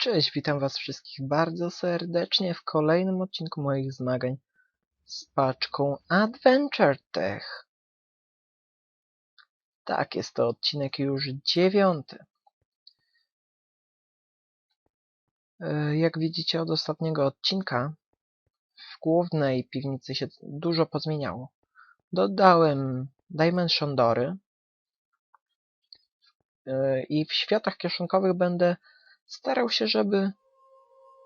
Cześć, witam was wszystkich bardzo serdecznie w kolejnym odcinku moich zmagań z paczką Adventure Tech. Tak, jest to odcinek już dziewiąty. E, Jak widzicie od ostatniego odcinka w głównej piwnicy się dużo pozmieniało. Dodałem Dimension Dory e, i w światach kieszonkowych będę starał się, żeby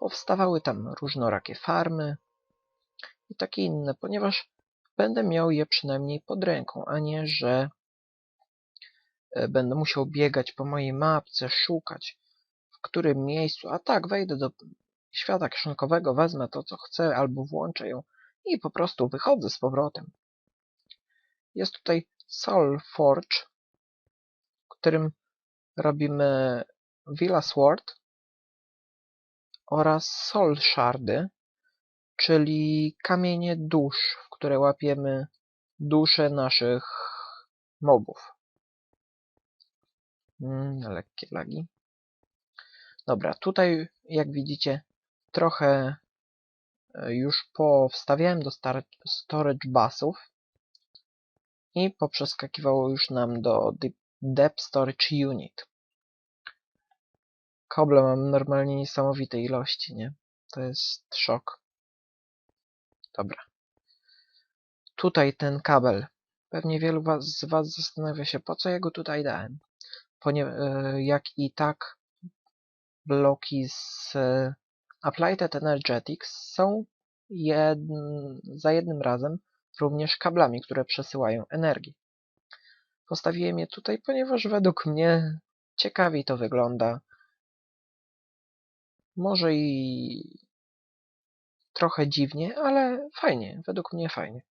powstawały tam różnorakie farmy i takie inne, ponieważ będę miał je przynajmniej pod ręką, a nie, że e, będę musiał biegać po mojej mapce, szukać w którym miejscu, a tak wejdę do świata kieszonkowego, wezmę to, co chcę, albo włączę ją i po prostu wychodzę z powrotem. Jest tutaj Soul Forge, w którym robimy Villa Sword oraz Soul Shardy, czyli kamienie dusz, w które łapiemy dusze naszych mobów. Mm, lekkie lagi. Dobra, tutaj jak widzicie trochę e, już powstawiałem do storage busów i poprzeskakiwało już nam do Depth Storage Unit. Koble mam normalnie niesamowite ilości, nie? To jest szok. Dobra. Tutaj ten kabel. Pewnie wielu was, z Was zastanawia się, po co ja go tutaj dałem. Ponie e, jak i tak bloki z e, Applied Energetics są za jednym razem również kablami, które przesyłają energię. Postawiłem je tutaj, ponieważ według mnie ciekawiej to wygląda. Może i trochę dziwnie, ale fajnie, według mnie fajnie.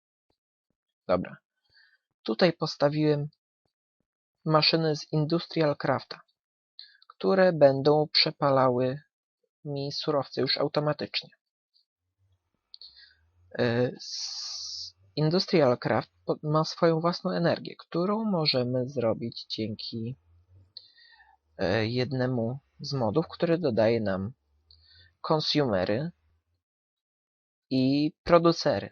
Dobra. Tutaj postawiłem maszyny z Industrial Crafta, które będą przepalały mi surowce już automatycznie. Industrial Craft ma swoją własną energię, którą możemy zrobić dzięki jednemu z modów, który dodaje nam konsumery i producery.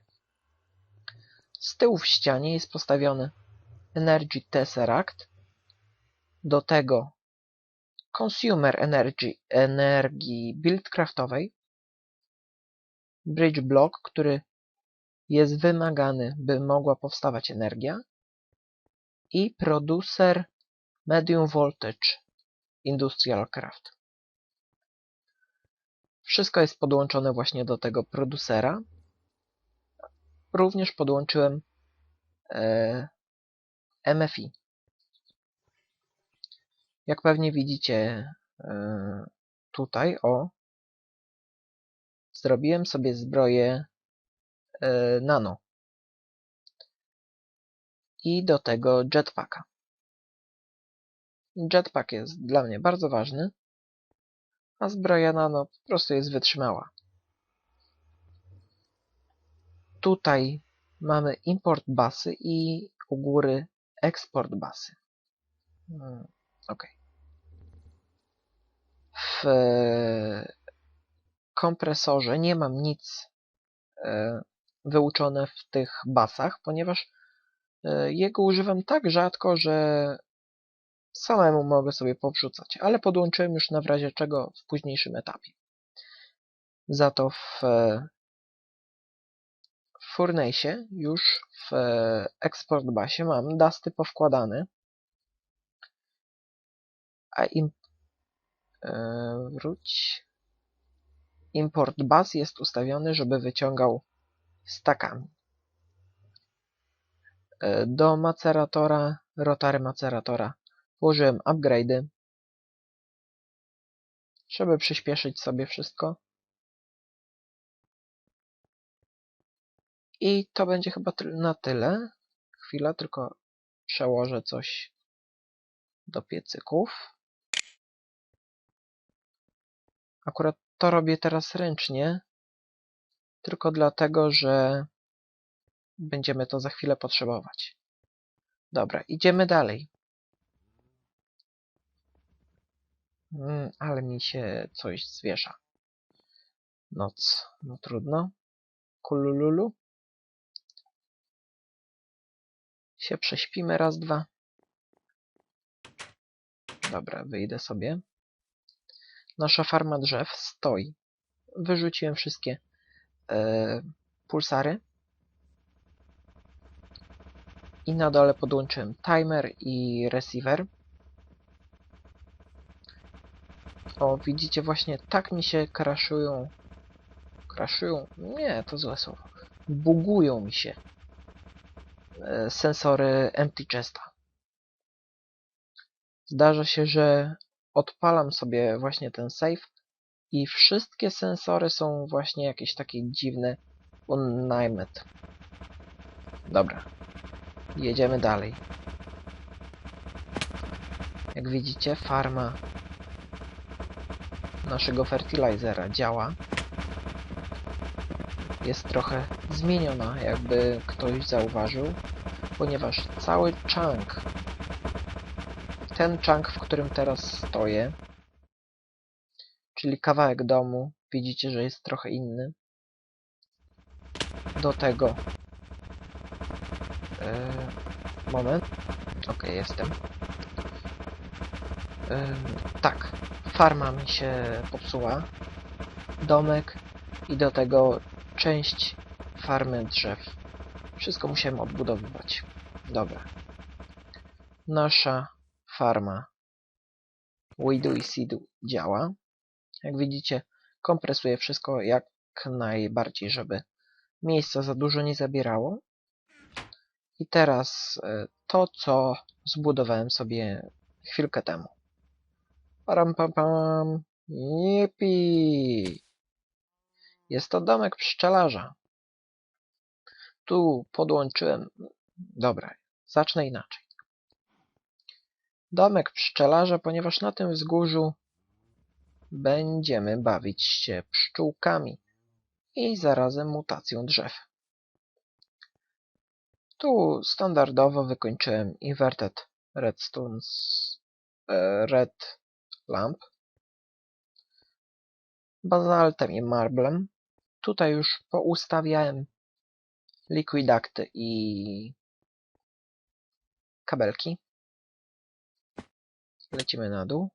Z tyłu w ścianie jest postawiony Energy Tesseract, do tego Consumer Energy energii buildcraftowej, Bridge Block, który jest wymagany, by mogła powstawać energia i Producer Medium Voltage Industrial Craft. Wszystko jest podłączone właśnie do tego producera. Również podłączyłem e, MFI. Jak pewnie widzicie e, tutaj, o, zrobiłem sobie zbroję e, nano. I do tego jetpacka. Jetpack jest dla mnie bardzo ważny, a zbroja nano po prostu jest wytrzymała. Tutaj mamy import basy i u góry eksport basy. Hmm, ok. W kompresorze nie mam nic e, wyuczone w tych basach, ponieważ e, jego używam tak rzadko, że samemu mogę sobie powrzucać, ale podłączyłem już na w razie czego w późniejszym etapie. Za to w, w Furnace już w Export Basie mam dasty powkładane, a im, e, wróć, import bus jest ustawiony, żeby wyciągał stakami. E, do maceratora, rotary maceratora Włożyłem upgrade'y, żeby przyspieszyć sobie wszystko. I to będzie chyba na tyle. Chwila, tylko przełożę coś do piecyków. Akurat to robię teraz ręcznie, tylko dlatego, że będziemy to za chwilę potrzebować. Dobra, idziemy dalej. Mm, ale mi się coś zwiesza. Noc. No trudno. Kulululu. Się prześpimy raz, dwa. Dobra, wyjdę sobie. Nasza farma drzew stoi. Wyrzuciłem wszystkie e, pulsary. I na dole podłączyłem timer i receiver. O, widzicie, właśnie tak mi się crashują. Crashują? Nie, to złe słowo. Bugują mi się e, sensory empty chesta. Zdarza się, że odpalam sobie właśnie ten save i wszystkie sensory są właśnie jakieś takie dziwne unnamed. Dobra. Jedziemy dalej. Jak widzicie, farma naszego fertilizera działa. Jest trochę zmieniona, jakby ktoś zauważył, ponieważ cały chunk, ten chunk, w którym teraz stoję, czyli kawałek domu, widzicie, że jest trochę inny. Do tego Yy, moment. Ok, jestem. Yy, tak, farma mi się popsuła. Domek i do tego część farmy drzew. Wszystko musiałem odbudowywać. Dobra. Nasza farma Widu i Seedu działa. Jak widzicie, kompresuje wszystko jak najbardziej, żeby miejsca za dużo nie zabierało. I teraz e, to, co zbudowałem sobie chwilkę temu. Param pam pam. Yippee! Jest to domek pszczelarza. Tu podłączyłem... Dobra, zacznę inaczej. Domek pszczelarza, ponieważ na tym wzgórzu będziemy bawić się pszczółkami i zarazem mutacją drzew. Tu standardowo wykończyłem Inverted Redstones e, Red Lamp bazaltem i marblem. Tutaj już poustawiałem liquidakty i kabelki. Lecimy na dół.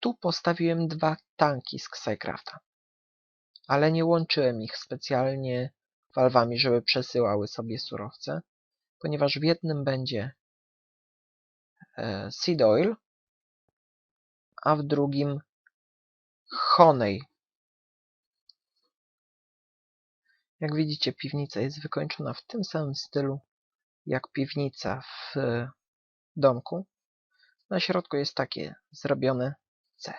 Tu postawiłem dwa tanki z Xycrafta, ale nie łączyłem ich specjalnie walwami, żeby przesyłały sobie surowce, ponieważ w jednym będzie e, seed oil, a w drugim honey. Jak widzicie, piwnica jest wykończona w tym samym stylu, jak piwnica w domku. Na środku jest takie zrobione C.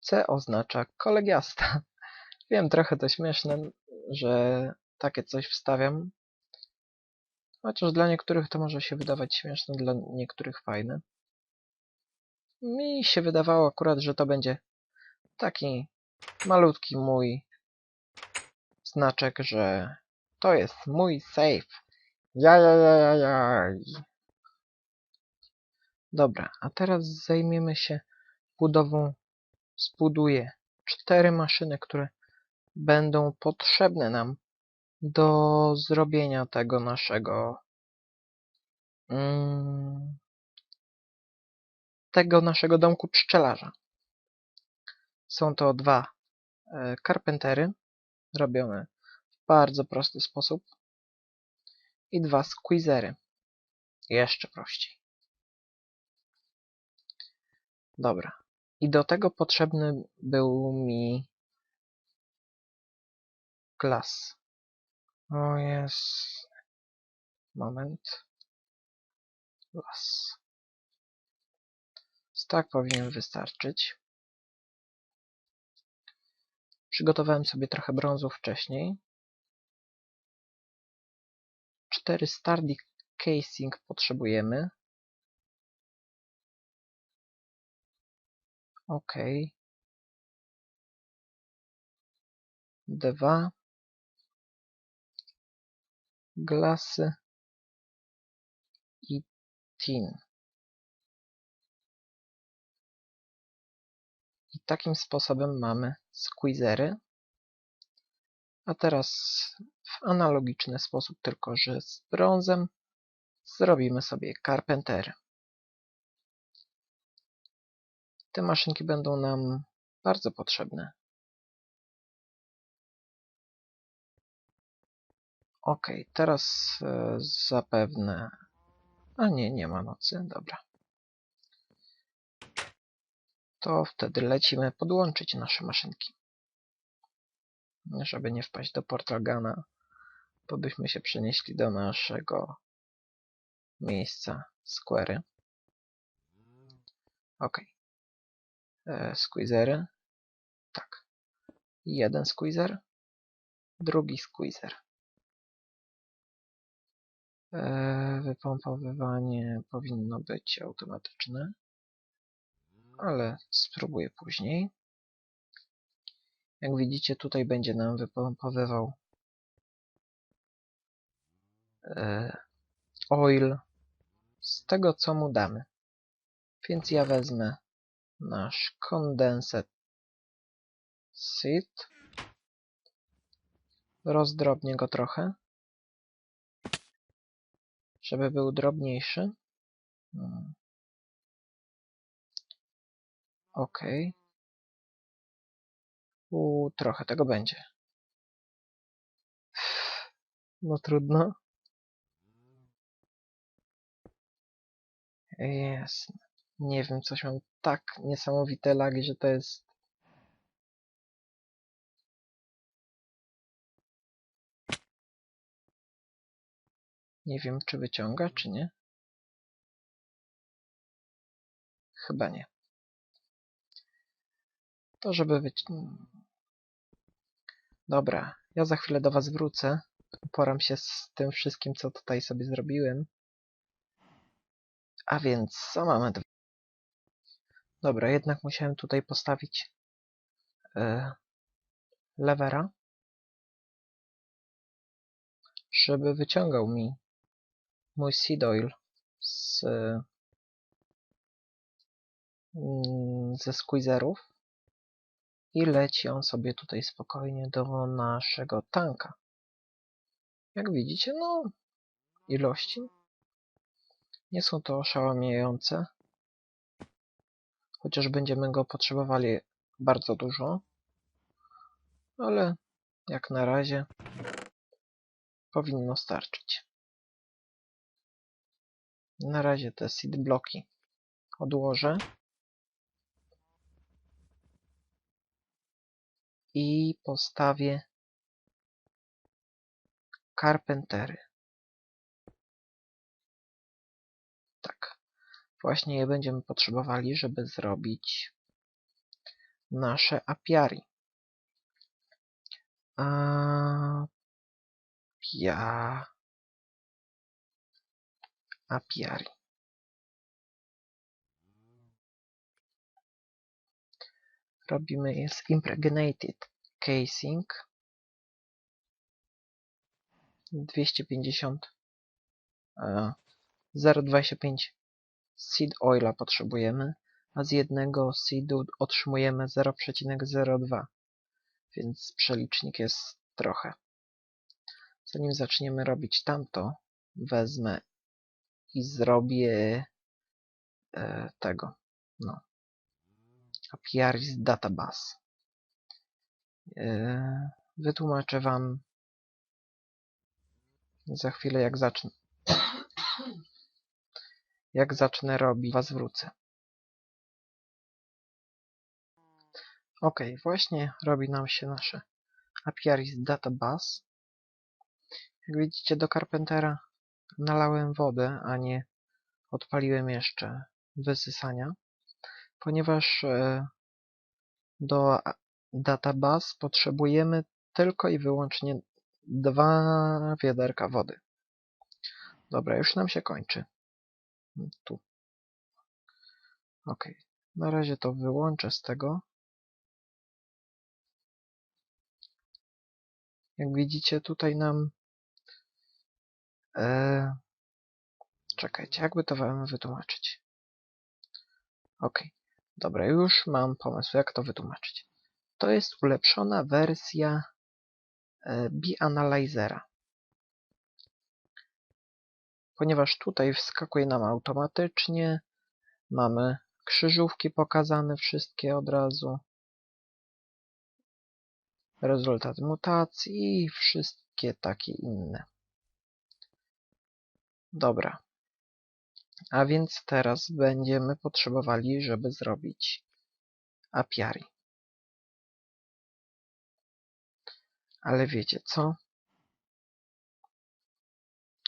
C oznacza kolegiasta. Wiem, trochę to śmieszne, że takie coś wstawiam. Chociaż dla niektórych to może się wydawać śmieszne, dla niektórych fajne. Mi się wydawało akurat, że to będzie taki malutki mój znaczek, że to jest mój safe. Jajajajajaj. Dobra, a teraz zajmiemy się budową. Zbuduję cztery maszyny, które będą potrzebne nam do zrobienia tego naszego mm, tego naszego domku pszczelarza. Są to dwa e, karpentery robione w bardzo prosty sposób i dwa squeezery. Jeszcze prościej. Dobra. I do tego potrzebny był mi Glass. O jest. Moment. Glass. Tak powinien wystarczyć. Przygotowałem sobie trochę brązu wcześniej. Cztery Stardic Casing potrzebujemy. OK. Dwa glasy i tin. Takim sposobem mamy squeezery. A teraz w analogiczny sposób, tylko że z brązem, zrobimy sobie carpentery. Te maszynki będą nam bardzo potrzebne. Ok, teraz e, zapewne... A nie, nie ma nocy, dobra. To wtedy lecimy podłączyć nasze maszynki. Żeby nie wpaść do Portalgana, to byśmy się przenieśli do naszego miejsca Square'y. Ok. E, squeezery. Tak. Jeden squeezer. Drugi squeezer. E, wypompowywanie powinno być automatyczne, ale spróbuję później. Jak widzicie, tutaj będzie nam wypompowywał e, oil z tego, co mu damy. Więc ja wezmę nasz condensed seed, rozdrobnię go trochę, żeby był drobniejszy. Ok. U, trochę tego będzie. No trudno. Jest. Nie wiem, coś mam tak niesamowite lagi, że to jest... Nie wiem, czy wyciąga, czy nie. Chyba nie. To żeby wyci... Dobra, ja za chwilę do was wrócę. Uporam się z tym wszystkim, co tutaj sobie zrobiłem. A więc, co mamy? Dobra, jednak musiałem tutaj postawić e, lewera, żeby wyciągał mi mój seed oil z, mm, ze squeezerów i leci on sobie tutaj spokojnie do naszego tanka. Jak widzicie, no ilości nie są to oszałamiające, chociaż będziemy go potrzebowali bardzo dużo, ale jak na razie powinno starczyć. Na razie te seed bloki odłożę i postawię karpentery. Tak. Właśnie je będziemy potrzebowali, żeby zrobić nasze apiary. Apia... Apiary. Robimy jest impregnated casing 250 0,25 seed oila potrzebujemy, a z jednego seedu otrzymujemy 0,02, więc przelicznik jest trochę. Zanim zaczniemy robić tamto, wezmę i zrobię e, tego, no, Apiaris Database. E, wytłumaczę Wam za chwilę, jak zacznę. Jak zacznę robić, Was wrócę. Ok, właśnie robi nam się nasze Apiaris Database. Jak widzicie do Carpentera nalałem wodę, a nie odpaliłem jeszcze wysysania, ponieważ e, do database potrzebujemy tylko i wyłącznie dwa wiaderka wody. Dobra, już nam się kończy. Tu. Ok. Na razie to wyłączę z tego. Jak widzicie, tutaj nam... E... Czekajcie, jakby to wam wytłumaczyć. Ok. Dobra, już mam pomysł, jak to wytłumaczyć. To jest ulepszona wersja e, B-Analyzera. Ponieważ tutaj wskakuje nam automatycznie, mamy krzyżówki pokazane wszystkie od razu, rezultat mutacji i wszystkie takie inne. Dobra. A więc teraz będziemy potrzebowali, żeby zrobić apiary. Ale wiecie co?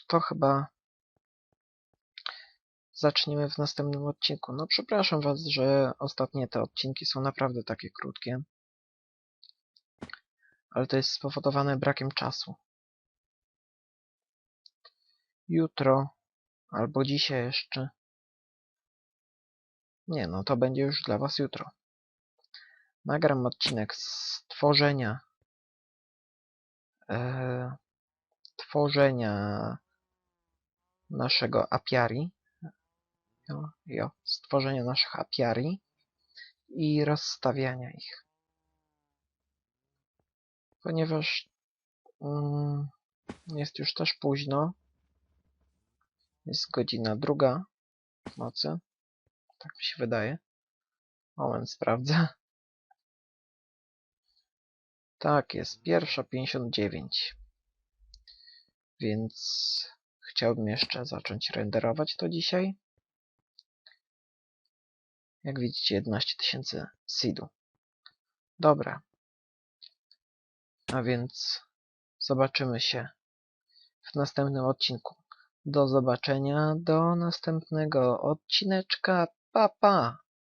To chyba zaczniemy w następnym odcinku. No przepraszam was, że ostatnie te odcinki są naprawdę takie krótkie. Ale to jest spowodowane brakiem czasu. Jutro albo dzisiaj jeszcze. Nie no, to będzie już dla was jutro. Nagram odcinek z tworzenia e, tworzenia naszego apiari jo, jo, stworzenia naszych apiari i rozstawiania ich. Ponieważ mm, jest już też późno, jest godzina druga w nocy, tak mi się wydaje. Moment, sprawdzę. Tak, jest pierwsza 59. Więc chciałbym jeszcze zacząć renderować to dzisiaj. Jak widzicie 11 tysięcy seedu. Dobra. A więc zobaczymy się w następnym odcinku. Do zobaczenia do następnego odcineczka. Pa, pa!